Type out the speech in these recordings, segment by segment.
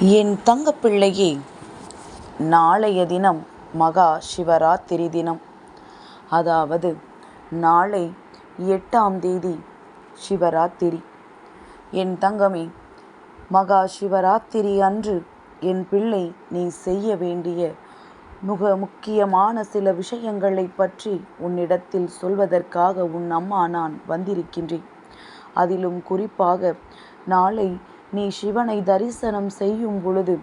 என் தங்கப்பிள்ளையே நாளைய தினம் மகா சிவராத்திரி தினம். அதாவது நாளை எட்டாம் தேதி சிவராத்திரி. என் தங்கமே மகா சிவராத்திரி அன்று என் பிள்ளை நீ செய்ய வேண்டிய மிக முக்கியமான சில விஷயங்களை பற்றி உன்னிடத்தில் சொல்வதற்காக உன் அம்மா நான் வந்திருக்கின்றேன். அதிலும் குறிப்பாக நாளை நீ சிவனை தரிசனம் செய்யும் பொழுது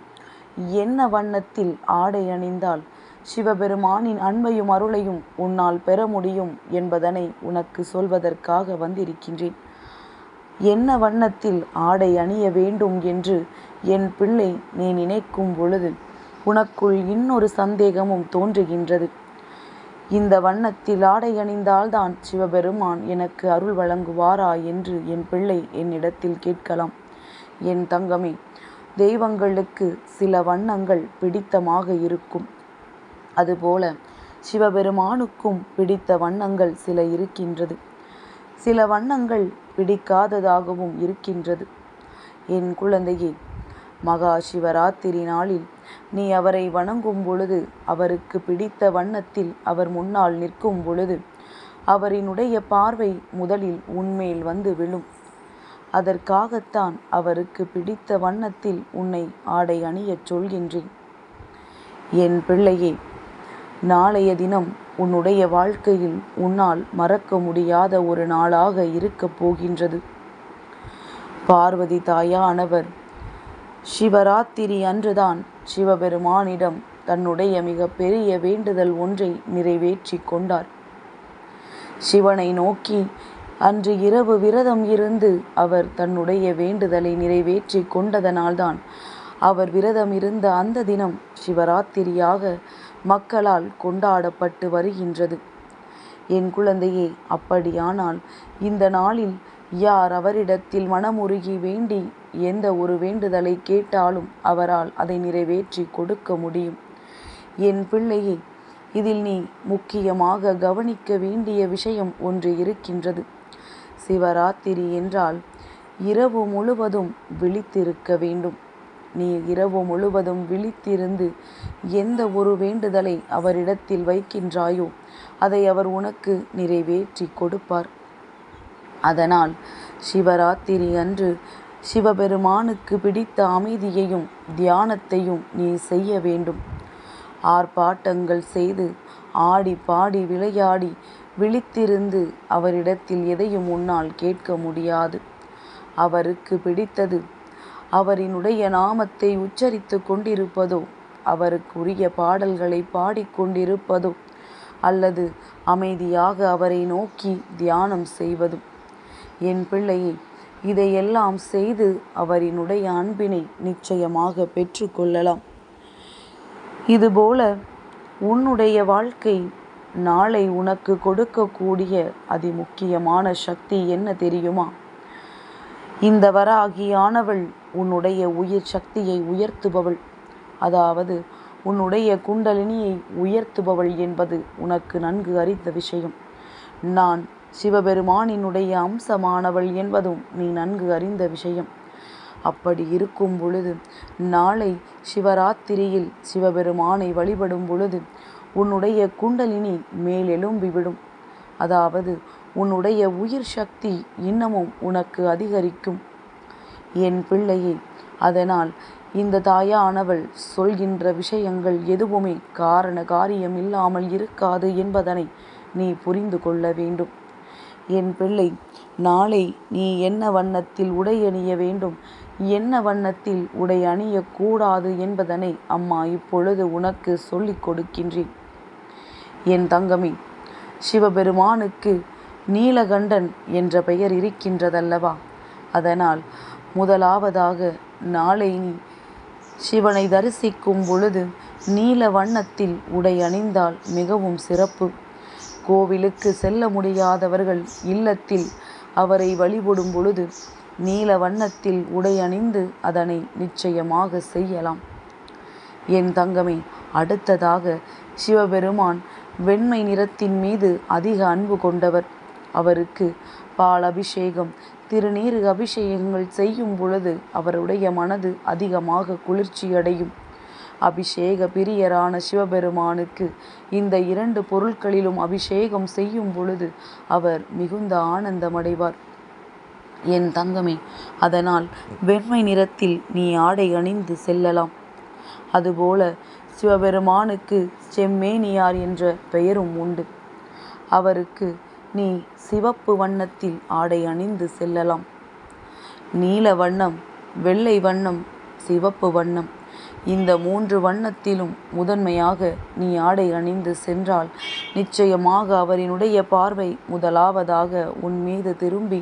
என்ன வண்ணத்தில் ஆடை அணிந்தால்? சிவபெருமானின் அன்பையும் அருளையும் உன்னால் பெற முடியும் என்பதனை உனக்கு சொல்வதற்காக வந்திருக்கின்றேன். என்ன வண்ணத்தில் ஆடை அணிய வேண்டும் என்று என் பிள்ளை நீ நினைக்கும் பொழுது உனக்குள் இன்னொரு சந்தேகமும் தோன்றுகின்றது. இந்த வண்ணத்தில் ஆடை அணிந்தால்தான் சிவபெருமான் எனக்கு அருள் வழங்குவாரா என்று என் பிள்ளை என்னிடத்தில் கேட்கலாம். என் தங்கமே தெய்வங்களுக்கு சில வண்ணங்கள் பிடித்தமாக இருக்கும். அதுபோல சிவபெருமானுக்கும் பிடித்த வண்ணங்கள் சில இருக்கின்றது. சில வண்ணங்கள் பிடிக்காததாகவும் இருக்கின்றது. என் குழந்தையே மகா சிவராத்திரி நாளில் நீ அவரை வணங்கும் பொழுது அவருக்கு பிடித்த வண்ணத்தில் அவர் முன்னால் நிற்கும் பொழுது அவரினுடைய பார்வை முதலில் உன்மேல் வந்து விழும். அதற்காகத்தான் அவருக்கு பிடித்த வண்ணத்தில் உன்னை ஆடை அணியச் சொல்கின்றேன். என் பிள்ளையே நாளைய தினம் உன்னுடைய வாழ்க்கையில் உன்னால் மறக்க முடியாத ஒரு நாளாக இருக்கப் போகின்றது. பார்வதி தாயானவர் சிவராத்திரி அன்றுதான் சிவபெருமானிடம் தன்னுடைய மிக பெரிய வேண்டுதல் ஒன்றை நிறைவேற்றி கொண்டார். சிவனை நோக்கி அன்று இரவு விரதம் இருந்து அவர் தன்னுடைய வேண்டுதலை நிறைவேற்றி கொண்டதனால்தான் அவர் விரதம் இருந்த அந்த தினம் சிவராத்திரியாக மக்களால் கொண்டாடப்பட்டு வருகின்றது. என் குழந்தையே அப்படியானால் இந்த நாளில் யார் அவரிடத்தில் மனமுருகி வேண்டி எந்த ஒரு வேண்டுதலை கேட்டாலும் அவரால் அதை நிறைவேற்றி கொடுக்க முடியும். என் பிள்ளையே இதில் நீ முக்கியமாக கவனிக்க வேண்டிய விஷயம் ஒன்று இருக்கின்றது. சிவராத்திரி என்றால் இரவு முழுவதும் விழித்திருக்க வேண்டும். நீ இரவு முழுவதும் விழித்திருந்து எந்த ஒரு வேண்டுதலை அவரிடத்தில் வைக்கின்றாயோ அதை அவர் உனக்கு நிறைவேற்றி கொடுப்பார். அதனால் சிவராத்திரி அன்று சிவபெருமானுக்கு பிடித்த அமைதியையும் தியானத்தையும் நீ செய்ய வேண்டும். ஆர்ப்பாட்டங்கள் செய்து ஆடி பாடி விளையாடி விழித்திருந்து அவரிடத்தில் எதையும் உன்னால் கேட்க முடியாது. அவருக்கு பிடித்தது அவரினுடைய நாமத்தை உச்சரித்து கொண்டிருப்பதோ அவருக்குரிய பாடல்களை பாடிக்கொண்டிருப்பதோ அல்லது அமைதியாக அவரை நோக்கி தியானம் செய்வதும் என் பிள்ளையை இதையெல்லாம் செய்து அவரினுடைய அன்பினை நிச்சயமாக பெற்றுக்கொள்ளலாம் இதுபோல உன்னுடைய வாழ்க்கை நாளை உனக்கு கொடுக்கக்கூடிய அதிமுக்கியமான சக்தி என்ன தெரியுமா? இந்த வராகியானவள் உன்னுடைய உயிர் சக்தியை உயர்த்துபவள். அதாவது உன்னுடைய குண்டலினியை உயர்த்துபவள் என்பது உனக்கு நன்கு அறிந்த விஷயம். நான் சிவபெருமானினுடைய அம்சமானவள் என்பதும் நீ நன்கு அறிந்த விஷயம். அப்படி இருக்கும் பொழுது நாளை சிவராத்திரியில் சிவபெருமானை வழிபடும் பொழுது உன்னுடைய குண்டலினி மேலெலும்பிவிடும் அதாவது உன்னுடைய உயிர் சக்தி இன்னமும் உனக்கு அதிகரிக்கும். என் பிள்ளையை அதனால் இந்த தாயானவள் சொல்கின்ற விஷயங்கள் எதுவுமே காரண காரியம் இல்லாமல் இருக்காது என்பதனை நீ புரிந்து கொள்ள வேண்டும். என் பிள்ளை நாளை நீ என்ன வண்ணத்தில் உடை அணிய வேண்டும்? என்ன வண்ணத்தில் உடை அணியக்கூடாது என்பதனை அம்மா இப்பொழுது உனக்கு சொல்லிக் கொடுக்கின்றேன். என் தங்கமே சிவபெருமானுக்கு நீலகண்டன் என்ற பெயர் இருக்கின்றதல்லவா? அதனால் முதலாவதாக நாளை நீ சிவனை தரிசிக்கும் பொழுது நீல வண்ணத்தில் உடை அணிந்தால் மிகவும் சிறப்பு. கோவிலுக்கு செல்ல முடியாதவர்கள் இல்லத்தில் அவரை வழிபடும் பொழுது நீல வண்ணத்தில் உடை அணிந்து அதனை நிச்சயமாக செய்யலாம். என் தங்கமே அடுத்ததாக சிவபெருமான் வெண்மை நிறத்தின் மீது அதிக அன்பு கொண்டவர். அவருக்கு பால் அபிஷேகம் திருநீர் அபிஷேகங்கள் செய்யும் பொழுது அவருடைய மனது அதிகமாக குளிர்ச்சியடையும் அபிஷேக பிரியரான சிவபெருமானுக்கு இந்த இரண்டு பொருட்களிலும் அபிஷேகம் செய்யும் பொழுது அவர் மிகுந்த ஆனந்தமடைவார். என் தங்கமே அதனால் வெண்மை நிறத்தில் நீ ஆடை அணிந்து செல்லலாம். அதுபோல சிவபெருமானுக்கு செம்மேனியார் என்ற பெயரும் உண்டு. அவருக்கு நீ சிவப்பு வண்ணத்தில் ஆடை அணிந்து செல்லலாம். நீல வண்ணம் வெள்ளை வண்ணம் சிவப்பு வண்ணம். இந்த மூன்று வண்ணத்திலும் முதன்மையாக நீ ஆடை அணிந்து சென்றால் நிச்சயமாக அவரினுடைய பார்வை முதலாவதாக உன் மீது திரும்பி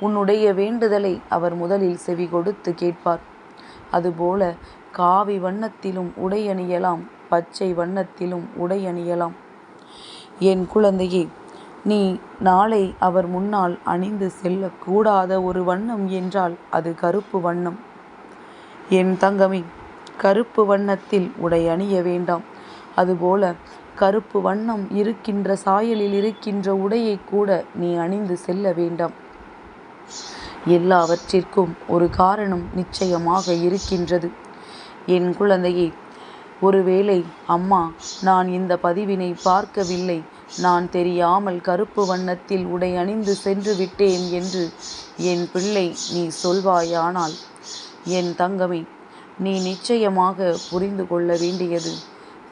உன்னுடைய வேண்டுதலை அவர் முதலில் செவி கொடுத்து கேட்பார். அதுபோல காவி வண்ணத்திலும் உடை அணியலாம் பச்சை வண்ணத்திலும் உடை அணியலாம். என் குழந்தையே நீ நாளை அவர் முன்னால் அணிந்து செல்லக்கூடாத ஒரு வண்ணம் என்றால் அது கருப்பு வண்ணம். என் தங்கமே கருப்பு வண்ணத்தில் உடை அணிய வேண்டாம். அதுபோல கருப்பு வண்ணம் இருக்கின்ற சாயலில் இருக்கின்ற உடையை கூட நீ அணிந்து செல்ல வேண்டாம். எல்லாவற்றிற்கும் ஒரு காரணம் நிச்சயமாக இருக்கின்றது. என் குழந்தையே ஒருவேளை அம்மா நான் இந்த பதிவினை பார்க்கவில்லை. நான் தெரியாமல் கருப்பு வண்ணத்தில் உடை அணிந்து சென்று விட்டேன் என்று என் பிள்ளை நீ சொல்வாயானால் என் தங்கமே நீ நிச்சயமாக புரிந்து கொள்ள வேண்டியது.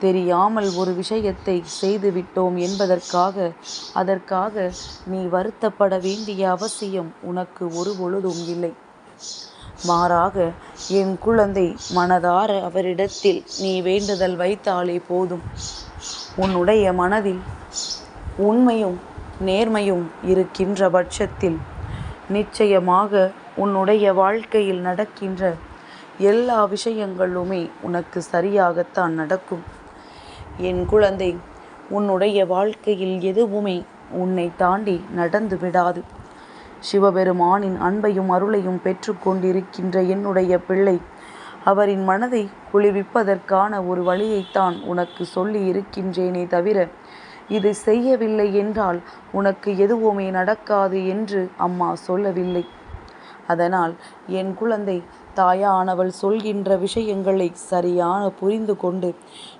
தெரியாமல் ஒரு விஷயத்தை செய்துவிட்டோம் என்பதற்காக அதற்காக நீ வருத்தப்பட வேண்டிய அவசியம் உனக்கு ஒரு பொழுதும் இல்லை. மாறாக என் குழந்தை மனதார அவரிடத்தில் நீ வேண்டுதல் வைத்தாலே போதும். உன்னுடைய மனதில் உண்மையும் நேர்மையும் இருக்கின்ற பட்சத்தில் நிச்சயமாக உன்னுடைய வாழ்க்கையில் நடக்கின்ற எல்லா விஷயங்களுமே உனக்கு சரியாகத்தான் நடக்கும். என் குழந்தை உன்னுடைய வாழ்க்கையில் எதுவுமே உன்னை தாண்டி நடந்து விடாது சிவபெருமானின் அன்பையும் அருளையும் பெற்றுக்கொண்டிருக்கின்ற என்னுடைய பிள்ளை அவரின் மனதை குளிர்விப்பதற்கான ஒரு வழியைத்தான் உனக்கு சொல்லி இருக்கின்றேனே தவிர இது செய்யவில்லை என்றால் உனக்கு எதுவுமே நடக்காது என்று அம்மா சொல்லவில்லை. அதனால் என் குழந்தை தாயானவள் சொல்கின்ற விஷயங்களை சரியான புரிந்து கொண்டு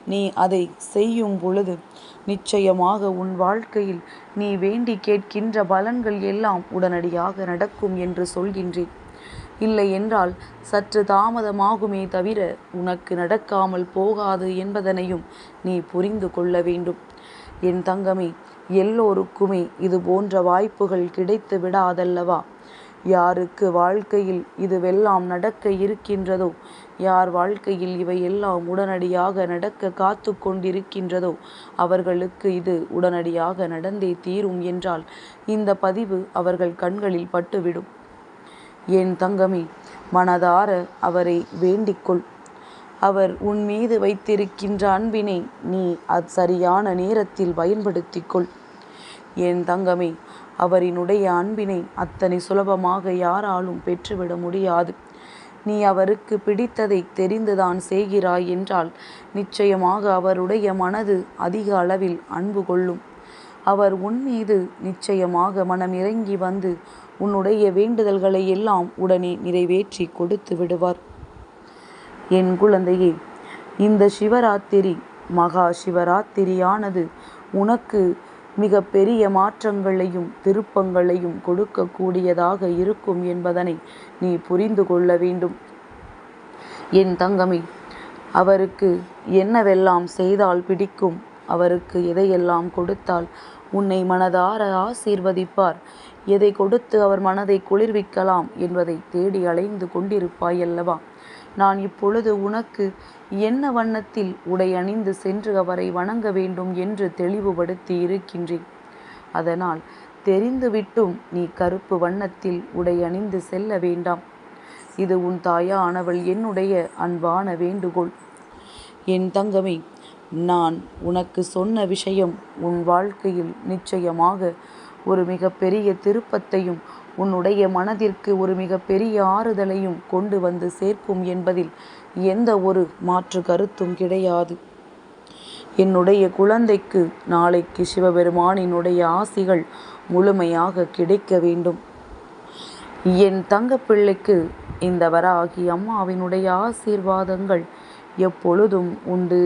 நீ அதை செய்யும் பொழுது நிச்சயமாக உன் வாழ்க்கையில் நீ வேண்டி கேட்கின்ற பலன்கள் எல்லாம் உடனடியாக நடக்கும் என்று சொல்கின்றேன். இல்லை என்றால் சற்று தாமதமாகுமே தவிர உனக்கு நடக்காமல் போகாது என்பதனையும் நீ புரிந்து கொள்ள வேண்டும். என் தங்கமே எல்லோருக்குமே இது போன்ற வாய்ப்புகள் கிடைத்து விடாதல்லவா? யாருக்கு வாழ்க்கையில் இதுவெல்லாம் நடக்க இருக்கின்றதோ? யார் வாழ்க்கையில் இவை எல்லாம் உடனடியாக நடக்க காத்து கொண்டிருக்கின்றதோ? அவர்களுக்கு இது உடனடியாக நடந்தே தீரும் என்றால் இந்த பதிவு அவர்கள் கண்களில் பட்டுவிடும். என் தங்கமே மனதார அவரை வேண்டிக்கொள். அவர் உன் மீது வைத்திருக்கின்ற அன்பினை நீ அது சரியான நேரத்தில் பயன்படுத்திக்கொள். என் தங்கமே அவரினுடைய அன்பினை அத்தனை சுலபமாக யாராலும் பெற்றுவிட முடியாது. நீ அவருக்கு பிடித்ததை தெரிந்துதான் செய்கிறாய் என்றால் நிச்சயமாக அவருடைய மனது அதிக அளவில் அன்பு கொள்ளும். அவர் உன் மீது நிச்சயமாக மனம் இறங்கி வந்து உன்னுடைய வேண்டுதல்களை எல்லாம் உடனே நிறைவேற்றி கொடுத்து விடுவார். என் குழந்தையே இந்த சிவராத்திரி மகா சிவராத்திரியானது உனக்கு மிக பெரிய மாற்றங்களையும் திருப்பங்களையும் கொடுக்கக்கூடியதாக இருக்கும் என்பதனை நீ புரிந்து கொள்ள வேண்டும். என் தங்கமே அவருக்கு என்னவெல்லாம் செய்தால் பிடிக்கும்? அவருக்கு எதையெல்லாம் கொடுத்தால் உன்னை மனதார ஆசீர்வதிப்பார்? எதை கொடுத்து அவர் மனதை குளிர்விக்கலாம் என்பதை தேடி அலைந்து கொண்டிருப்பாயல்லவா? நான் இப்பொழுது உனக்கு என்ன வண்ணத்தில் உடை அணிந்து சென்று அவரை வணங்க வேண்டும் என்று தெளிவுபடுத்தி இருக்கின்றேன். அதனால் தெரிந்துவிட்டும் நீ கருப்பு வண்ணத்தில் உடை அணிந்து செல்ல வேண்டாம். இது உன் தாயானவள் என்னுடைய அன்பான வேண்டுகோள். என் தங்கமே நான் உனக்கு சொன்ன விஷயம் உன் வாழ்க்கையில் நிச்சயமாக ஒரு மிகப்பெரிய திருப்பத்தையும் உன்னுடைய மனதிற்கு ஒரு மிகப்பெரிய ஆறுதலையும் கொண்டு வந்து சேர்க்கும் என்பதில் எந்த ஒரு மாற்று கருத்தும் கிடையாது. என்னுடைய குழந்தைக்கு நாளைக்கு சிவபெருமானினுடைய ஆசிகள் முழுமையாக கிடைக்க வேண்டும். என் தங்கப்பிள்ளைக்கு இந்த வராகி அம்மாவினுடைய ஆசீர்வாதங்கள் எப்பொழுதும் உண்டு.